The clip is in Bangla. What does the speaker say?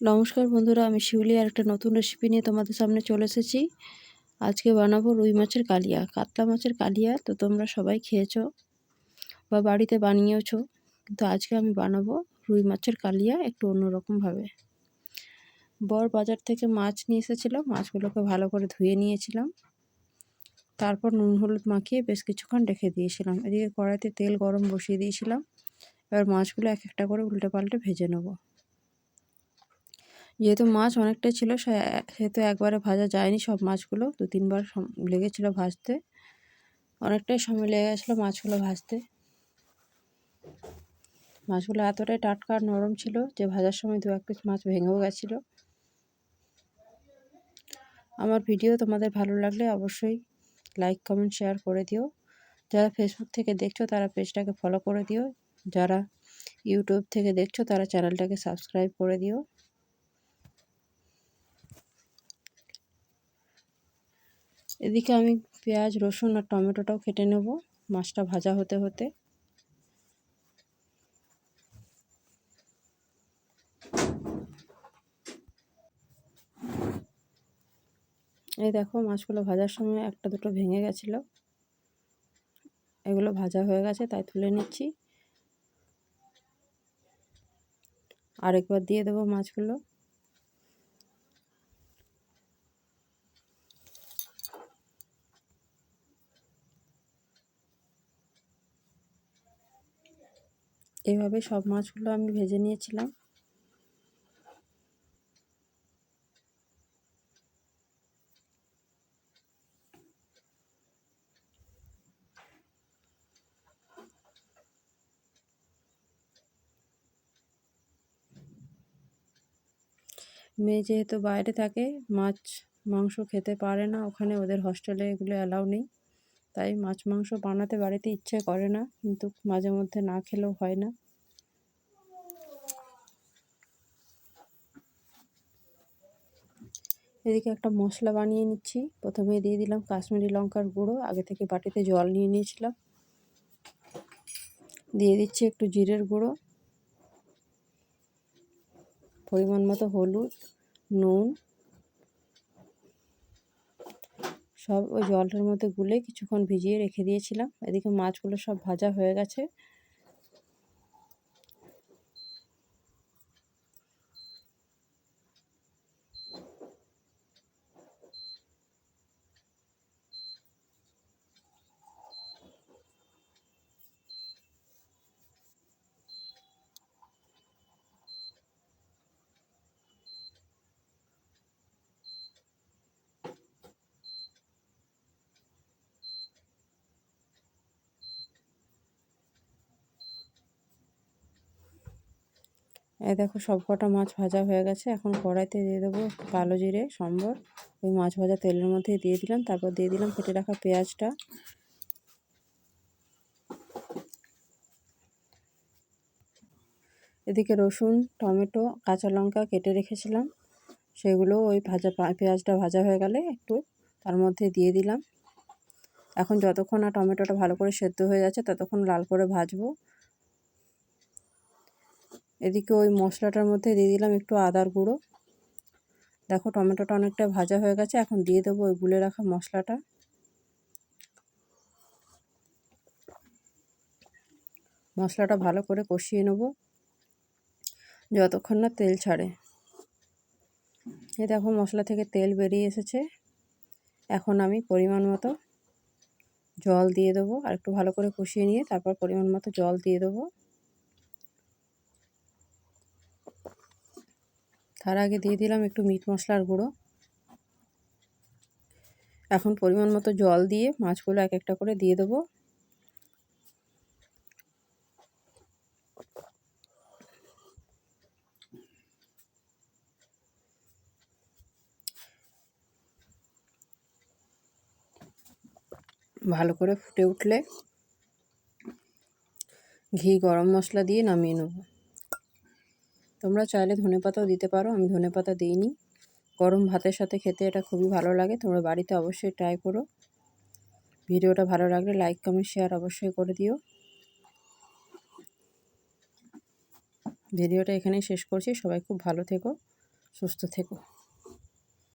নমস্কার বন্ধুরা, আমি শিউলি আর একটা নতুন রেসিপি নিয়ে তোমাদের সামনে চলে এসেছি। আজকে বানাবো রুই মাছের কালিয়া, কাতলা মাছের কালিয়া, তো তোমরা সবাই খেয়েছো বা বাড়িতে বানিয়েছো কিন্তু আজকে আমি বানাবো রুই মাছের কালিয়া একটু অন্যরকমভাবে বর বাজার থেকে মাছ নিয়ে এসেছিল, মাছগুলোকে ভালো করে ধুয়ে নিয়েছিলাম। তারপর নুন হলুদ মাখিয়ে বেশ কিছুক্ষণ রেখে দিয়েছিলাম। এদিকে কড়াইতে তেল গরম বসিয়ে দিয়েছিলাম। এবার মাছগুলো এক একটা করে উল্টে পাল্টে ভেজে নেব। যেহেতু মাছ অনেকটাই ছিল সেহেতু একবারে ভাজা যায়নি সব মাছগুলো। দু, তিনবার লেগেছিল ভাজতে। অনেকটাই সময় লেগে গেছিল মাছগুলো ভাজতে। মাছগুলো এতটাই টাটকা নরম ছিল যে ভাজার সময় দু, এক পিস মাছ ভেঙেও গেছিল। আমার ভিডিও তোমাদের ভালো লাগলে অবশ্যই লাইক, কমেন্ট, শেয়ার করে দিও। যারা ফেসবুক থেকে দেখছ তারা পেজটাকে ফলো করে দিও। যারা ইউটিউব থেকে দেখছ তারা চ্যানেলটাকে সাবস্ক্রাইব করে দিও। এদিকে আমি পেঁয়াজ, রসুন আর টমেটোটাও কেটে নেব মাছটা ভাজা হতে হতে। এই দেখো মাছগুলো ভাজার সময় একটা দুটো ভেঙে গেছিল। এগুলো ভাজা হয়ে গেছে, তাই তুলে নিচ্ছি। আরেকবার দিয়ে দেবো মাছগুলো। এভাবে সব মাছগুলো আমি ভেজে নিয়েছিলাম। মেয়ে যেহেতু বাইরে থাকে, মাছ, মাংস খেতে পারে না, ওখানে ওদের হস্টেলে এগুলো অ্যালাউ নেই। তাই মাছ, মাংস বানাতে বাড়িতে ইচ্ছে করে না, কিন্তু মাঝে মধ্যে না খেলেও হয় না। এদিকে একটা মশলা বানিয়ে নিচ্ছি। প্রথমে দিয়ে দিলাম কাশ্মীরি লঙ্কার গুঁড়ো, আগে থেকে বাটিতে জল নিয়ে নিয়েছিলাম। দিয়ে দিচ্ছি একটু জিরের গুঁড়ো, পরিমাণ মতো হলুদ, নুন, সব ওই জলটার মধ্যে গুলে কিছুক্ষণ ভিজিয়ে রেখে দিয়েছিলাম। এদিকে মাছগুলো সব ভাজা হয়ে গেছে। এই দেখো সব কটা মাছ ভাজা হয়ে গেছে। এখন কড়াইতে দিয়ে দেবো কালো জিরে, সম্বর, ওই মাছ ভাজা তেলের মধ্যে দিয়ে দিলাম। তারপর দিয়ে দিলাম কেটে রাখা পেঁয়াজটা। এদিকে রসুন, টমেটো, কাঁচা লঙ্কা কেটে রেখেছিলাম। সেগুলো ওই ভাজা পেঁয়াজটা ভাজা হয়ে গেলে একটু তার মধ্যে দিয়ে দিলাম। এখন যতক্ষণ না টমেটোটা ভালো করে সেদ্ধ হয়ে যাচ্ছে, ততক্ষণ লাল করে ভাজবো। এদিকে ওই মশলাটার মধ্যে দিয়ে দিলাম একটু আদার গুঁড়ো। দেখো টমেটোটা অনেকটা ভাজা হয়ে গেছে, এখন দিয়ে দেবো ওই গুলে রাখা মশলাটা। মশলাটা ভালো করে কষিয়ে নেব, যতক্ষণ না তেল ছাড়ে। এ দেখো মশলা থেকে তেল বেরিয়ে এসেছে। এখন আমি পরিমাণ মতো জল দিয়ে দেবো, আর একটু ভালো করে কষিয়ে নিয়ে তারপর পরিমাণ মতো জল দিয়ে দেবো। তার আগে দিয়ে দিলাম একটু মিট মশলার গুঁড়ো। এখন পরিমাণ মতো জল দিয়ে মাছগুলো এক একটা করে দিয়ে দেবো। ভালো করে ফুটে উঠলে ঘি গরম মশলা দিয়ে নামিয়ে নেব। তোমরা চাইলে ধনে পাতাও দিতে পারো, আমি ধনে পাতা দিইনি। গরম ভাতের সাথে খেতে এটা খুবই ভালো লাগে, তোমরা বাড়িতে অবশ্যই ট্রাই করো। ভিডিওটা ভালো লাগলে লাইক কমেন্ট শেয়ার অবশ্যই করে দিও। ভিডিওটা এখানেই শেষ করছি, সবাই খুব ভালো থেকো, সুস্থ থেকো।